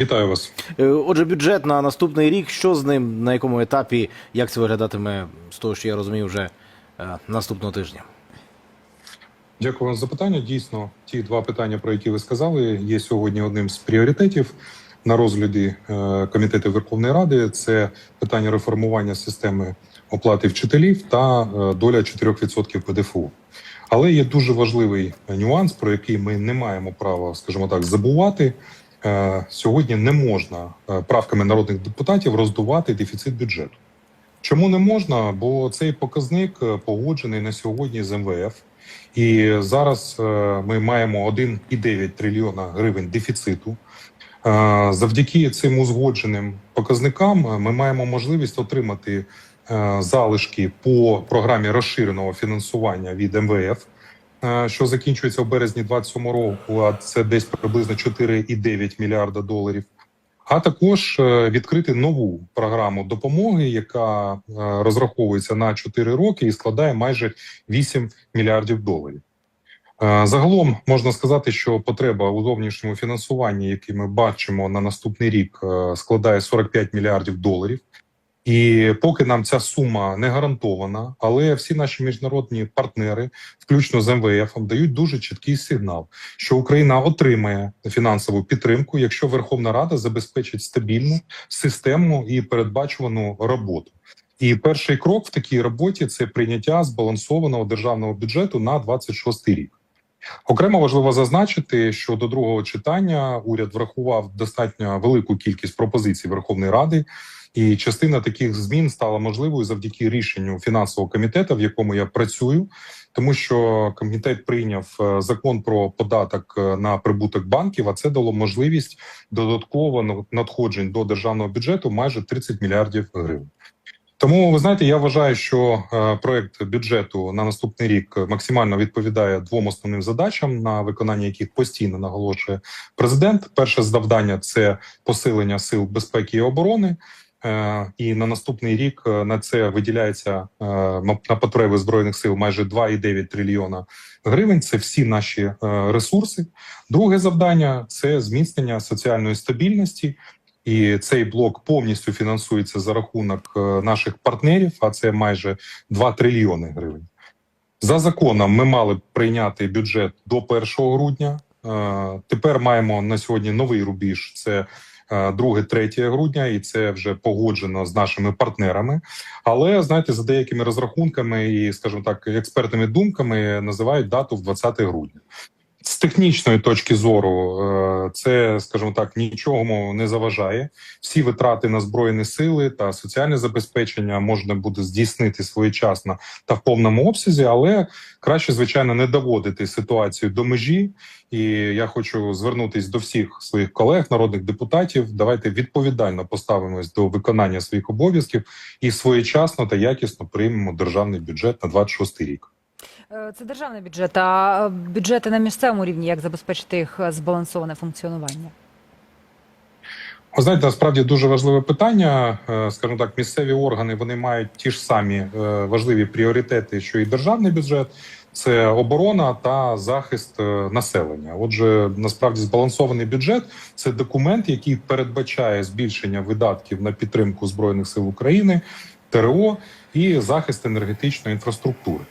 Вітаю вас. Е, Отже, бюджет на наступний рік. Що з ним, на якому етапі, як це виглядатиме з того, що я розумію, вже е, наступного тижня? Дякую вам за запитання. Дійсно, ті два питання, про які ви сказали, є сьогодні одним з пріоритетів на розгляді е, комітету Верховної Ради. Це питання реформування системи оплати вчителів та доля 4% ПДФО. Але є дуже важливий нюанс, про який ми не маємо права, скажімо так, забувати. Е, Сьогодні не можна е, правками народних депутатів роздувати дефіцит бюджету. Чому не можна? Бо цей показник е, погоджений на сьогодні з МВФ. І зараз ми маємо 1,9 трильйона гривень дефіциту. Завдяки цим узгодженим показникам ми маємо можливість отримати залишки по програмі розширеного фінансування від МВФ, що закінчується в березні 2027 року. А це десь приблизно 4,9 мільярда доларів. А також е, відкрити нову програму допомоги, яка е, розраховується на 4 роки і складає майже 8 мільярдів доларів. Е, Загалом можна сказати, що потреба у зовнішньому фінансуванні, яке ми бачимо на наступний рік, е, складає 45 мільярдів доларів. І поки нам ця сума не гарантована, але всі наші міжнародні партнери, включно з МВФ, дають дуже чіткий сигнал, що Україна отримає фінансову підтримку, якщо Верховна Рада забезпечить стабільну системну і передбачувану роботу. І перший крок в такій роботі це прийняття збалансованого державного бюджету на 26 рік. Окремо важливо зазначити, що до другого читання уряд врахував достатньо велику кількість пропозицій Верховної Ради, і частина таких змін стала можливою завдяки рішенню фінансового комітету, в якому я працюю, тому що комітет прийняв е, закон про податок е, на прибуток банків. А це дало можливість додатково надходжень до державного бюджету майже 30 мільярдів гривень. Тому ви знаєте, я вважаю, що е, проект бюджету на наступний рік максимально відповідає двом основним задачам, на виконання яких постійно наголошує президент. Перше завдання це посилення сил безпеки і оборони. Е, І на наступний рік е, на це виділяється на потреби збройних сил майже 2,9 трильйона гривень. Це всі наші ресурси. Друге завдання це зміцнення соціальної стабільності. І цей блок повністю фінансується за рахунок е, наших партнерів, а це майже 2 трильйони гривень. За законом ми мали прийняти бюджет до 1 грудня. Е, Тепер маємо на сьогодні новий рубіж. Це 2-3 грудня, і це вже погоджено з нашими партнерами. Але знаєте, за деякими розрахунками і, скажімо так, експертними думками називають дату в 20 грудня. З технічної точки зору, е, це, скажімо так, нічого не заважає. Всі витрати на збройні сили та соціальне забезпечення можна буде здійснити своєчасно та в повному обсязі, але краще, звичайно, не доводити ситуацію до межі. І я хочу звернутися до всіх своїх колег, народних депутатів. Давайте відповідально поставимось до виконання своїх обов'язків і своєчасно та якісно приймемо державний бюджет на 26 рік. Е, Це державний бюджет, а е, бюджети на місцевому рівні, як забезпечити їх е, збалансоване функціонування? Ви знаєте, насправді дуже важливе питання. Скажімо так, місцеві органи вони мають ті ж самі важливі пріоритети, що і державний бюджет. Це оборона та захист населення. Отже, насправді збалансований бюджет це документ, який передбачає збільшення видатків на підтримку збройних сил України, ТРО і захист енергетичної інфраструктури.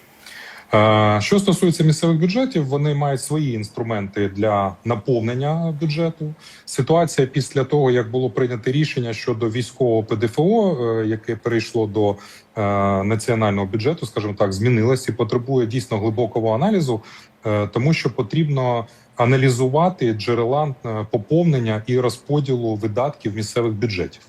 Е, Що стосується місцевих бюджетів, вони мають свої інструменти для наповнення бюджету. Ситуація після того, як було прийнято рішення щодо військового ПДФО, е, яке перейшло до е, національного бюджету, скажімо так, змінилась і потребує дійсно глибокого аналізу, тому що потрібно аналізувати джерела поповнення і розподілу видатків місцевих бюджетів.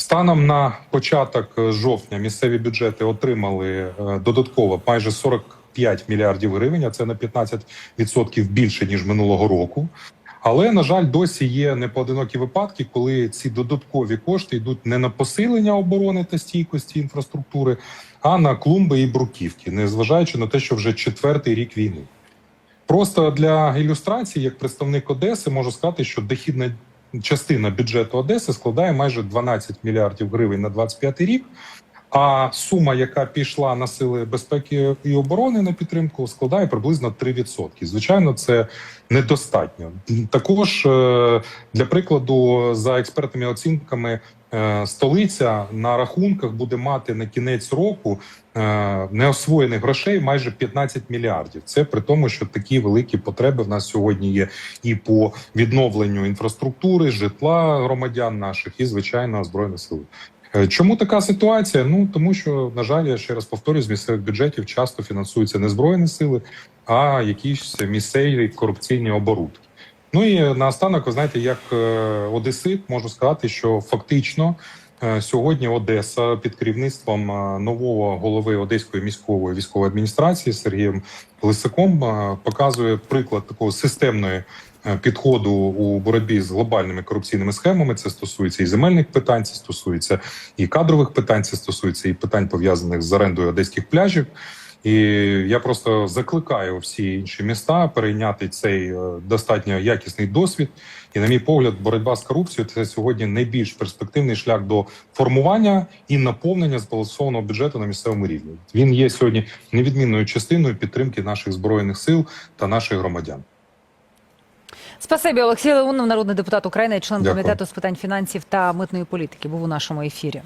Станом на початок е, жовтня місцеві бюджети отримали е, додатково майже 45 мільярдів гривень. а Це на 15% більше ніж минулого року. Але на жаль, досі є непоодинокі випадки, коли ці додаткові кошти йдуть не на посилення оборони та стійкості інфраструктури, а на клумби і бруківки, незважаючи на те, що вже четвертий рік війни. Просто для ілюстрації, як представник Одеси, можу сказати, що дохідна частина бюджету Одеси складає майже 12 мільярдів гривень на 25 рік. А сума, яка пішла на сили безпеки і оборони на підтримку, складає приблизно 3%. Звичайно, це недостатньо. Також е, для прикладу, за експертними оцінками, е, столиця на рахунках буде мати на кінець року е, неосвоєних грошей майже 15 мільярдів. Це при тому, що такі великі потреби в нас сьогодні є і по відновленню інфраструктури, житла громадян наших, і звичайно збройних сил. Е, Чому така ситуація? Ну тому що на жаль, я ще раз повторюю, з місцевих бюджетів часто фінансуються не збройні сили, а якісь місцеві корупційні оборудки. Ну і наостанок, ви знаєте, як е, одесит, можу сказати, що фактично е, сьогодні Одеса під керівництвом нового голови Одеської міської військової адміністрації Сергієм Лисаком показує приклад такого системної підходу у боротьбі з глобальними корупційними схемами. Це стосується і земельних питань, це стосується і кадрових питань, це стосується і питань пов'язаних з орендою одеських пляжів. І я просто закликаю всі інші міста перейняти цей е, достатньо якісний досвід. І, на мій погляд, боротьба з корупцією це сьогодні найбільш перспективний шлях до формування і наповнення збалансованого бюджету на місцевому рівні. Він є сьогодні невідмінною частиною підтримки наших збройних сил та наших громадян. Спасибі, Олексій Леонов, народний депутат України, член Дякую. комітету з питань фінансів та митної політики, був у нашому ефірі.